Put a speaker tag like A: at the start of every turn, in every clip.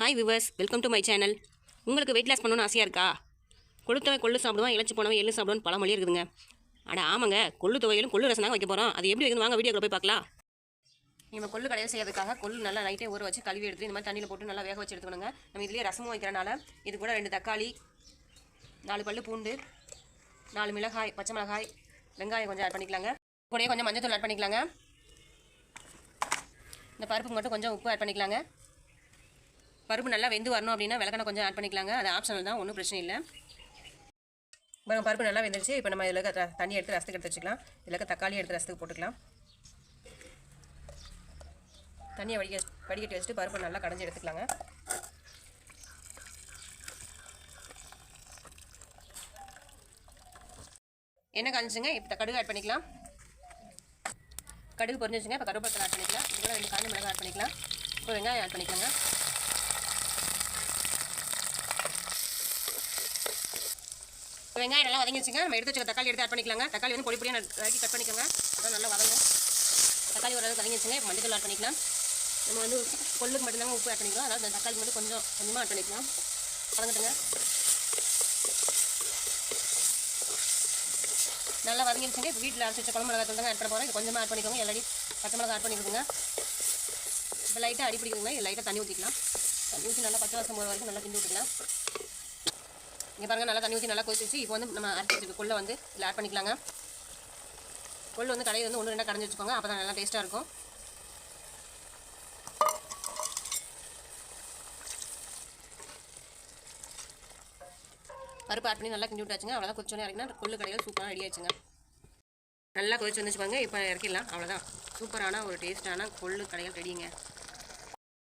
A: Hi viewers welcome to my channel உங்களுக்கு weight loss பண்ணணும்னு ஆசையாக இருக்கா? கொளுத்தவன் கொள்ளு சாப்பிடுவான் இழைச்சி போனவன் எள்ளு சாப்பிடுவான்னு பல மொழி இருக்குதுங்க. அட ஆமாங்க. கொள்ளு துவையிலும் கொள்ளு ரசம் வைக்க போகிறோம் அது எப்படி வைக்கணும்? வாங்க வீடியோக்குள்ள போய் பார்க்கலாம். நம்ம கொள்ளு கடையில் செய்யறதுக்காக கொள்ளு நல்லா நைட்டே ஊற வச்சு கழுவி எடுத்து இந்த மாதிரி தண்ணியில் போட்டு நல்லா வேக வச்சு எடுத்துக்கணுங்க. நம்ம இதுலேயே ரசமும் வைக்கிறனால இது கூட ரெண்டு தக்காளி நாலு பல்லு பூண்டு நாலு மிளகாய் பச்சை மிளகாய் வெங்காயம் கொஞ்சம் ஆட் பண்ணிக்கலாங்க. கூடயே கொஞ்சம் மஞ்சள் தூள் ஆட் பண்ணிக்கலாங்க. இந்த பருப்புக்கு மட்டும் கொஞ்சம் உப்பு ஆட் பண்ணிக்கலாங்க. பருப்பு நல்லா வெந்து வரணும் அப்படின்னா விளக்கெண்ணெய் கொஞ்சம் ஆட் பண்ணிக்கலாங்க. அது ஆப்ஷனல் தான் ஒன்றும் பிரச்சனை இல்லை. இப்போ பருப்பு நல்லா வெந்துருச்சு. இப்போ நம்ம இதில் தண்ணி எடுத்து ரசத்துக்கு எடுத்து வச்சுக்கலாம். இதில் தக்காளி எடுத்து ரசத்துக்கு போட்டுக்கலாம். தண்ணியை வடிக்க வடிகட்டி வச்சுட்டு பருப்பு நல்லா கடைஞ்சி எடுத்துக்கலாங்க. என்ன காஞ்சிச்சுங்க. இப்போ கடுகு ஆட் பண்ணிக்கலாம். கடுகு பொரிஞ்சிச்சுங்க. இப்போ கருவேப்பிலை ஆட் பண்ணிக்கலாம். இது ரெண்டு காஞ்சி மிளகாய் ஆட் பண்ணிக்கலாம். இப்போ வெங்காயம் ஆட் பண்ணிக்கலாங்க. வெங்காயம் நல்லா வதங்கிடுச்சுங்க நம்ம எடுத்து வச்சுக்க தக்காளி எடுத்து ஆட் பண்ணிக்கலாங்க. தக்காளி வந்து பொடி பொடியாக நறுக்கி கட் பண்ணிக்கோங்க. அதான் நல்லா வதங்கும் தக்காளி ஓரளவுக்கு வதங்கிடுச்சுங்க இப்போ மஞ்சள் ஆட் பண்ணிக்கலாம். நம்ம வந்து கொள்ளுக்கு மட்டும்தாங்க உப்பு ஆட் பண்ணிக்கலாம் அதாவது தக்காளி மட்டும் கொஞ்சம் கொஞ்சமாக ஆட் பண்ணிக்கலாம். வதங்கட்டுங்க. நல்லா வதங்கிடுச்சுங்க இப்போ வீட்டில் அரைச்சி வச்ச குழம்பு மிளகாய் தாங்க ஆட் பண்ண போகிறோம் கொஞ்சமாக ஆட் பண்ணிக்கோங்க. எல்லாடி பச்சை மிளகா ஆட் பண்ணிக்கோங்க இப்போ லைட்டாக அடி பிடிக்குதுங்க இது லைட்டாக தண்ணி ஊற்றிக்கலாம் தண்ணி ஊற்றி நல்லா பச்சை வாசம் போகிற வரைக்கும் நல்லா கிண்டி விட்டுக்கலாம். இங்கே பாருங்க நல்லா தண்ணி ஊற்றி நல்லா கொதிச்சு இப்போ வந்து நம்ம அரைச்சி வச்சுருக்க கொள்ளை வந்து இதில் ஆட் பண்ணிக்கலாங்க. கொள்ளு வந்து கடையில் வந்து ஒன்று ரெண்டாக கடைஞ்சி வச்சுக்கோங்க அப்போ தான் நல்லா டேஸ்ட்டாக இருக்கும். பருப்பு ஆட் பண்ணி நல்லா கிண்டி விட்டாச்சுங்க அவ்வளோதான் கொதிச்சோன்னே இறக்கினா கொள்ளு கடையில் சூப்பராக ரெடி ஆச்சுங்க நல்லா கொதிச்சு வந்துச்சுப்பாங்க இப்போ இறக்கிடலாம். அவ்வளோதான் சூப்பரான ஒரு டேஸ்ட்டான கொள்ளு கடையில் ரெடிங்க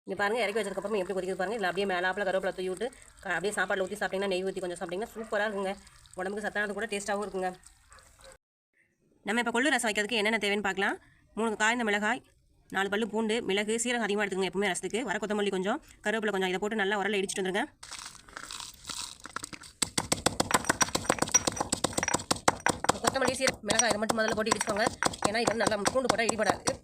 A: இங்கே பாருங்கள் இறக்கி வச்சதுக்கப்புறம் எப்படி கொதிக்குது பாருங்கள் இல்லை அப்படியே மேலாப்பில் கருவேப்பிலை தூவி விட்டு அப்படியே சாப்பாட்டில் ஊற்றி சாப்பிட்டிங்கன்னா நெய் ஊற்றி கொஞ்சம் சாப்பிட்டிங்கன்னா சூப்பராக இருக்குங்க. உடம்புக்கு சத்தானது கூட டேஸ்ட்டாகவும் இருக்குங்க. நம்ம இப்போ கொள்ளு ரசம் வைக்கிறதுக்கு என்னென்ன தேவைன்னு பார்க்கலாம். மூணு காய்ந்த மிளகாய் நாலு பல்லு பூண்டு மிளகு சீரகம் அதிகமாக எடுத்துக்கங்க எப்பவுமே ரசத்துக்கு. வர கொத்தமல்லி கொஞ்சம் கருவேப்பிலை கொஞ்சம் இதை போட்டு நல்லா உரல இடிச்சிட்டு வந்துருங்க. கொத்தமல்லி சீரகம் மிளகாய் இதை மட்டும் முதல்ல போட்டு இடிச்சுக்கோங்க. ஏன்னா இது நல்லா பூண்டு போட்டால் இடிபடாது.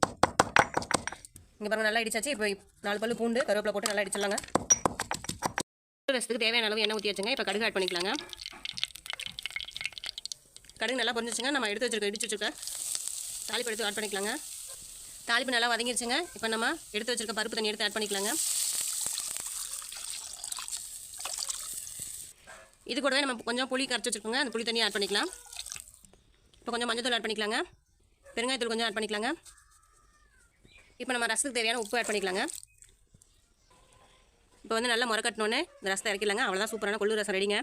A: இங்கே பாருங்க நல்லா இடிச்சாச்சு. இப்போ நாலு பல்லு பூண்டு கருவேப்பிலை போட்டு நல்லா இடிச்சிடலாங்க. ரசத்துக்கு தேவையான அளவு எண்ணெய் ஊற்றி வச்சுங்க. இப்போ கடுகு ஆட் பண்ணிக்கலாங்க. கடுகு நல்லா பொரிஞ்சிச்சுங்க. நம்ம எடுத்து வச்சிருக்க இடிச்சு வச்சிருக்க தாளிப்பு எடுத்து ஆட் பண்ணிக்கலாங்க. தாளிப்பு நல்லா வதங்கிருச்சுங்க. இப்போ நம்ம எடுத்து வச்சிருக்க பருப்பு தண்ணி எடுத்து ஆட் பண்ணிக்கலாங்க. இது கூடவே நம்ம கொஞ்சம் புளி கரைச்சி வச்சுருக்கோங்க. அந்த புளி தண்ணி ஆட் பண்ணிக்கலாம். இப்போ கொஞ்சம் மஞ்சள் தூள் ஆட் பண்ணிக்கலாங்க. பெருங்காயத்தூள் கொஞ்சம் ஆட் பண்ணிக்கலாங்க. இப்போ நம்ம ரசத்துக்கு தேவையான உப்பு ஆட் பண்ணிக்கலாங்க. இப்போ வந்து நல்லா முறை இந்த ரசத்தை இறக்கிடலாங்க. அவ்வளோதான் சூப்பரான கொள்ளு ரசம் ரெடிங்க